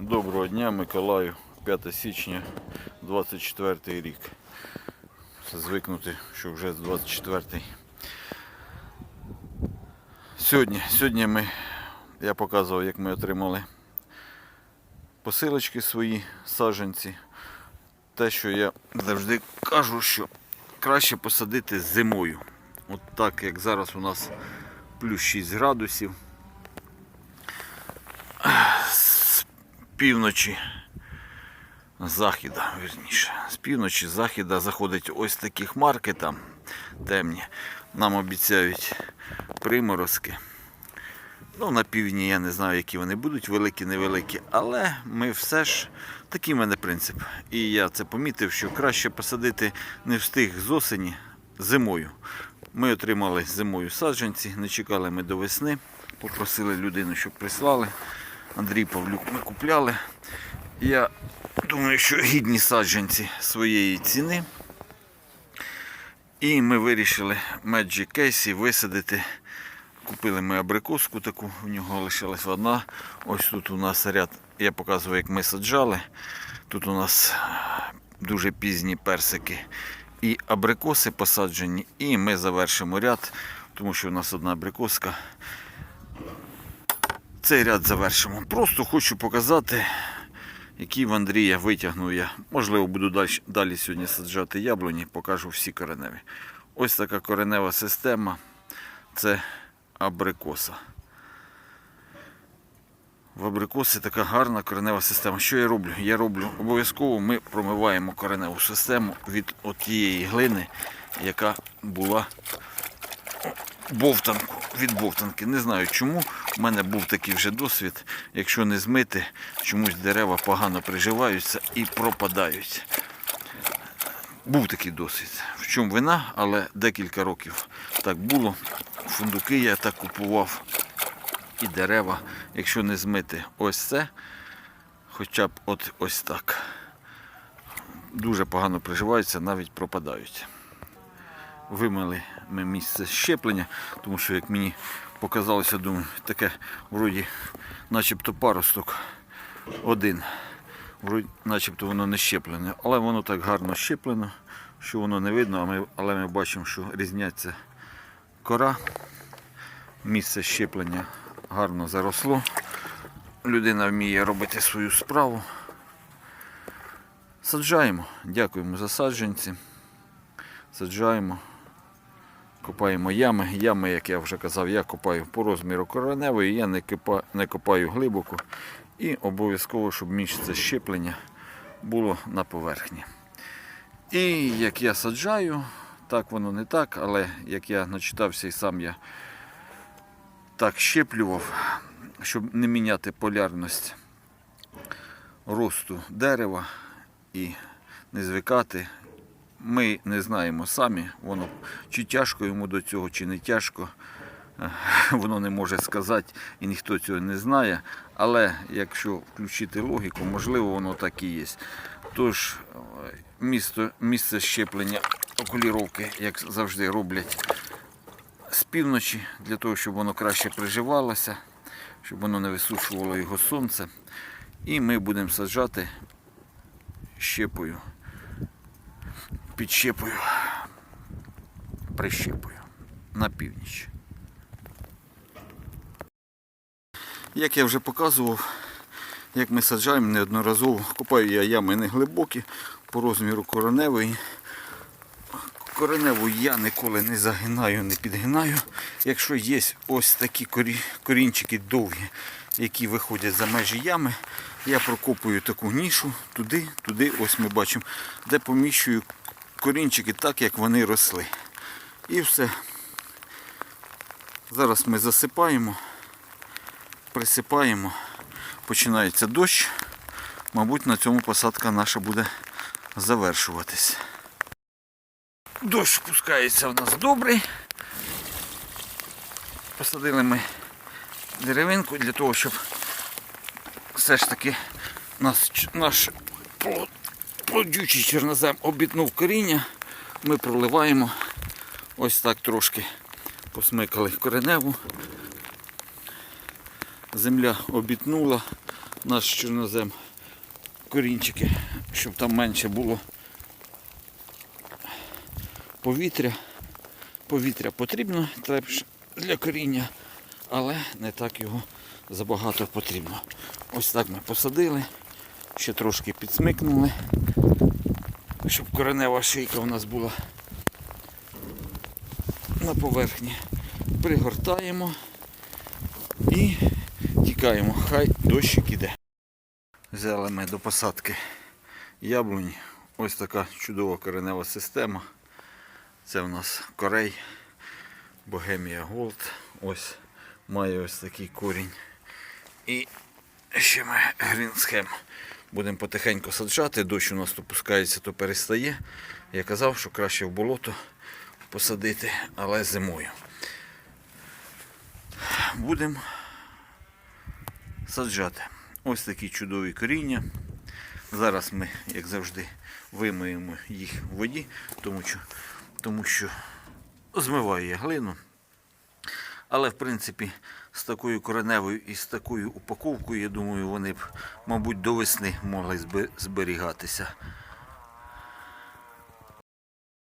Доброго дня, Миколаю, 5 січня, 24 рік. Звикнути, що вже з 24. Сьогодні, сьогодні ми, я показував, як ми отримали посилочки свої саджанці. Те, що я завжди кажу, що краще посадити зимою. От так, як зараз у нас плюс 6 градусів. З півночі західа, вірніше. З півночі західа заходить ось такі хмарки там темні. Нам обіцяють приморозки. Ну, на півдні я не знаю, які вони будуть, великі, невеликі, але ми все ж такий в мене принцип. І я це помітив, що краще посадити не встиг з осені зимою. Ми отримали зимою саджанці, не чекали ми до весни, попросили людину, щоб прислали. Андрій Павлюк ми купляли. Я думаю, що гідні саджанці своєї ціни. І ми вирішили Magic Case висадити. Купили ми абрикоску таку, в нього лишилась одна. Ось тут у нас ряд, я показував, як ми саджали. Тут у нас дуже пізні персики і абрикоси посаджені. І ми завершимо ряд, тому що у нас одна абрикоска. Цей ряд завершимо. Просто хочу показати, які в Андрія витягнув я. Можливо, буду далі, далі сьогодні саджати яблуні, покажу всі кореневі. Ось така коренева система. Це абрикоса. В абрикоси така гарна коренева система. Що я роблю? Я роблю обов'язково ми промиваємо кореневу систему від тієї глини, яка була бовтанку, від бовтанки. Не знаю чому. У мене був такий вже досвід. Якщо не змити, чомусь дерева погано приживаються і пропадають. Був такий досвід. В чому вина, але декілька років так було. Фундуки я так купував і дерева, якщо не змити ось це, хоча б от ось так. Дуже погано приживаються, навіть пропадають. Вимили ми місце щеплення, тому що, як мені показалося, думаю, таке вроді начебто паросток один. Вроді, начебто воно не щеплене, але воно так гарно щеплено, що воно не видно, але ми бачимо, що різняться кора. Місце щеплення гарно заросло. Людина вміє робити свою справу. Саджаємо. Дякуємо за саджанці. Саджаємо. Копаємо ями. Ями, як я вже казав, я копаю по розміру кореневої, я не, кипа, не копаю глибоко. І обов'язково, щоб місце щеплення було на поверхні. І як я саджаю, так воно не так, але як я начитався і сам я так щеплював, щоб не міняти полярність росту дерева і не звикати. Ми не знаємо самі, воно чи тяжко йому до цього, чи не тяжко. Воно не може сказати і ніхто цього не знає. Але якщо включити логіку, можливо, воно так і є. Тож місто, місце щеплення окуліровки, як завжди, роблять з півночі, для того, щоб воно краще приживалося, щоб воно не висушувало його сонце. І ми будемо саджати щепою, підщепою, прищепою на північ. Як я вже показував, як ми саджаємо неодноразово, копаю я ями не глибокі по розміру короневої. Кореневу я ніколи не загинаю, не підгинаю. Якщо є ось такі корі- корінчики довгі, які виходять за межі ями, я прокопую таку нішу туди, туди, ось ми бачимо, де поміщую корінчики так, як вони росли. І все. Зараз ми засипаємо, присипаємо, починається дощ. Мабуть, на цьому посадка наша буде завершуватись. Дощ спускається в нас добрий. Посадили ми деревинку для того, щоб все ж таки нас, ч- наш плод- плодючий чорнозем обітнув коріння. Ми проливаємо ось так трошки посмикали кореневу. Земля обітнула, наш чорнозем корінчики, щоб там менше було повітря. Повітря потрібно для коріння, але не так його забагато потрібно. Ось так ми посадили, ще трошки підсмикнули, щоб коренева шийка у нас була на поверхні. Пригортаємо і тікаємо. Хай дощик іде. Взяли ми до посадки яблуні. Ось така чудова коренева система. Це у нас корей, Богемія Голд. Ось має ось такий корінь. І ще ми грінсхем. Будемо потихеньку саджати. Дощ у нас то пускається, то перестає. Я казав, що краще в болото посадити, але зимою. Будемо саджати. Ось такі чудові коріння. Зараз ми, як завжди, вимиємо їх в воді, тому що, тому що змиває глину. Але, в принципі, з такою кореневою і з такою упаковкою, я думаю, вони б, мабуть, до весни могли зберігатися.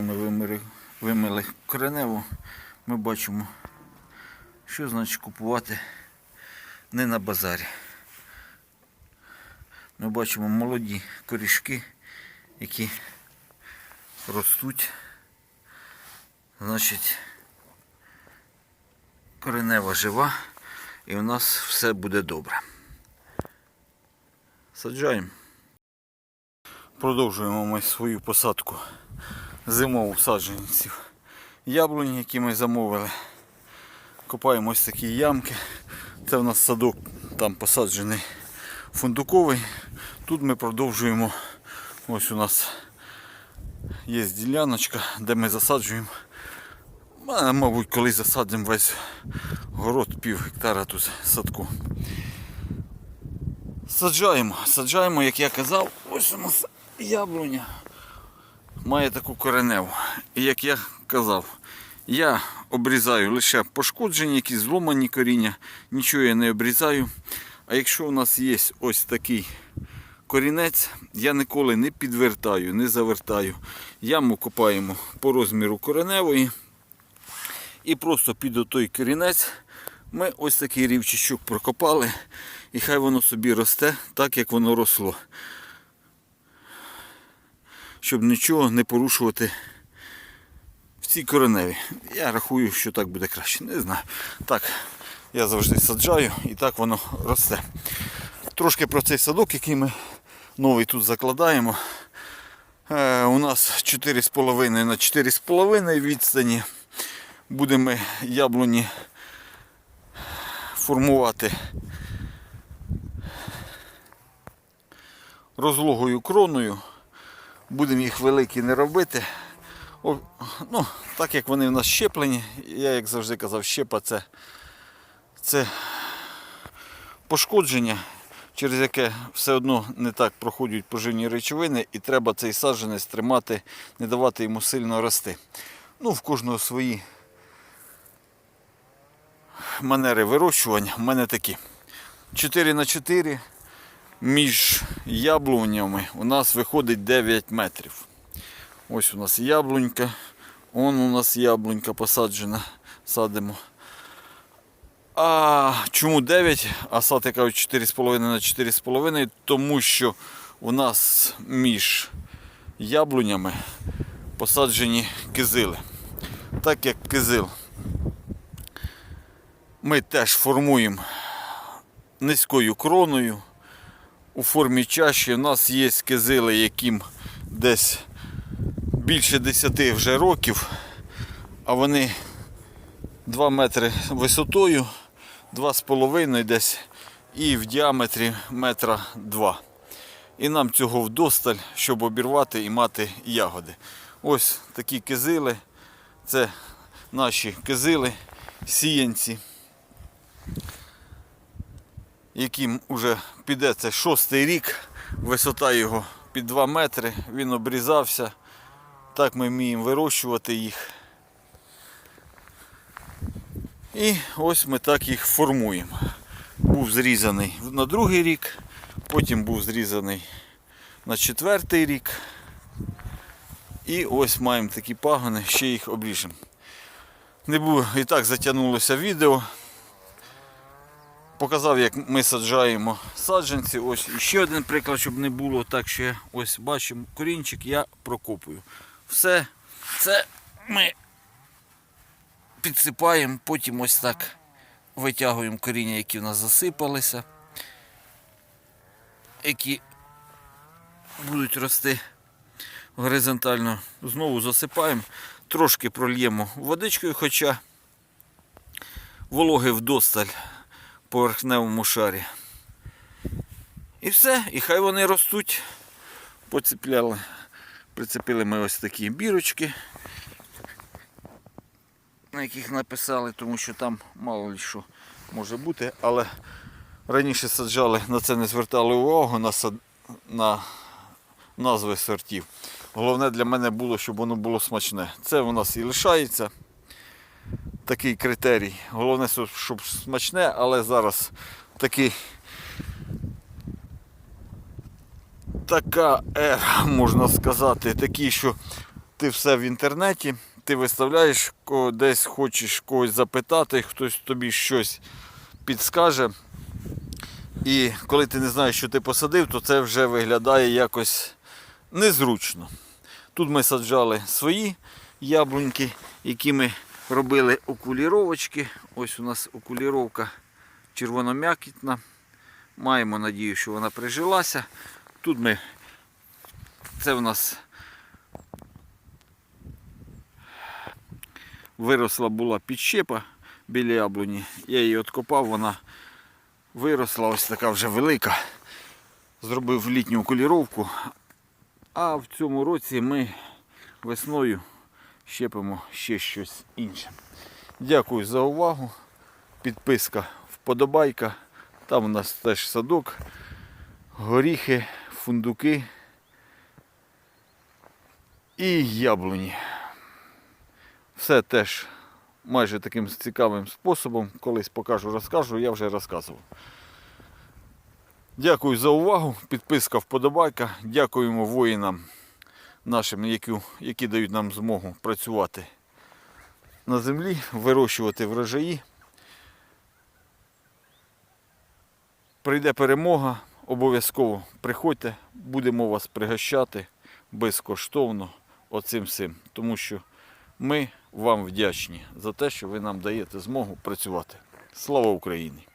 Ми вимили, вимили кореневу, ми бачимо, що значить купувати не на базарі. Ми бачимо молоді корішки, які ростуть. Значить, коренева жива і у нас все буде добре. Саджаємо. Продовжуємо ми свою посадку зимову саджанців яблунь, які ми замовили. Копаємо ось такі ямки. Це у нас садок там посаджений фундуковий. Тут ми продовжуємо. Ось у нас є діляночка, де ми засаджуємо. Мабуть, коли засадимо весь город пів гектара тут садку. Саджаємо, саджаємо, як я казав, ось у нас яблуня має таку кореневу. І як я казав, я обрізаю лише пошкоджені, якісь зломані коріння, нічого я не обрізаю. А якщо у нас є ось такий корінець, я ніколи не підвертаю, не завертаю. Яму копаємо по розміру кореневої. І просто під той корінець ми ось такий рівчичок прокопали. І хай воно собі росте так, як воно росло. Щоб нічого не порушувати в цій кореневі. Я рахую, що так буде краще. Не знаю. Так, я завжди саджаю і так воно росте. Трошки про цей садок, який ми новий тут закладаємо. Е, у нас 4,5 на 4,5 відстані. Будемо яблуні формувати розлогою кроною. Будемо їх великі не робити. О, ну, так як вони в нас щеплені, я як завжди казав, щепа це, це пошкодження, через яке все одно не так проходять поживні речовини, і треба цей саджанець тримати, не давати йому сильно рости. Ну, в кожного свої манери вирощування. У мене такі 4 на 4 між яблунями у нас виходить 9 метрів. Ось у нас яблунька, он у нас яблунька посаджена, садимо. А чому 9, а сад кажуть 4,5 на 4,5, тому що у нас між яблунями посаджені кизили. Так як кизил ми теж формуємо низькою кроною. У формі чаші у нас є кизили, яким десь більше 10 вже років, а вони 2 метри висотою, 2,5 десь і в діаметрі метра 2. І нам цього вдосталь, щоб обірвати і мати ягоди. Ось такі кизили. Це наші кизили, сіянці, яким вже піде це шостий рік. Висота його під 2 метри, він обрізався. Так ми вміємо вирощувати їх. І ось ми так їх формуємо. Був зрізаний на другий рік, Потім був зрізаний на четвертий рік. І ось маємо такі пагони, ще їх обріжемо. Не було, і так затягнулося відео. Показав, як ми саджаємо саджанці. Ось ще один приклад, щоб не було так, що ось бачимо корінчик, я прокопую. Все це ми підсипаємо, потім ось так витягуємо коріння, які в нас засипалися, які будуть рости горизонтально. Знову засипаємо, трошки прольємо водичкою, хоча вологи вдосталь поверхневому шарі. І все, і хай вони ростуть. Поцепляли. Прицепили ми ось такі бірочки, на яких написали, тому що там мало ли що може бути, але раніше саджали, на це не звертали увагу на, сад... на назви сортів. Головне для мене було, щоб воно було смачне. Це у нас і лишається такий критерій. Головне, щоб смачне, але зараз такий така ера, можна сказати, такі, що ти все в інтернеті, ти виставляєш, десь хочеш когось запитати, хтось тобі щось підскаже. І коли ти не знаєш, що ти посадив, то це вже виглядає якось незручно. Тут ми саджали свої яблуньки, які ми робили окуліровочки. Ось у нас окуліровка червоном'якітна. Маємо надію, що вона прижилася. Тут ми, це у нас виросла була підщепа біля яблуні. Я її откопав, вона виросла, ось така вже велика. Зробив літню окуліровку. А в цьому році ми весною щепимо ще щось інше. Дякую за увагу. Підписка, вподобайка. Там у нас теж садок, горіхи, фундуки і яблуні. Все теж майже таким цікавим способом. Колись покажу, розкажу, я вже розказував. Дякую за увагу. Підписка, вподобайка. Дякуємо воїнам нашим, які, які дають нам змогу працювати на землі, вирощувати врожаї. Прийде перемога, обов'язково приходьте, будемо вас пригощати безкоштовно оцим всім. Тому що ми вам вдячні за те, що ви нам даєте змогу працювати. Слава Україні!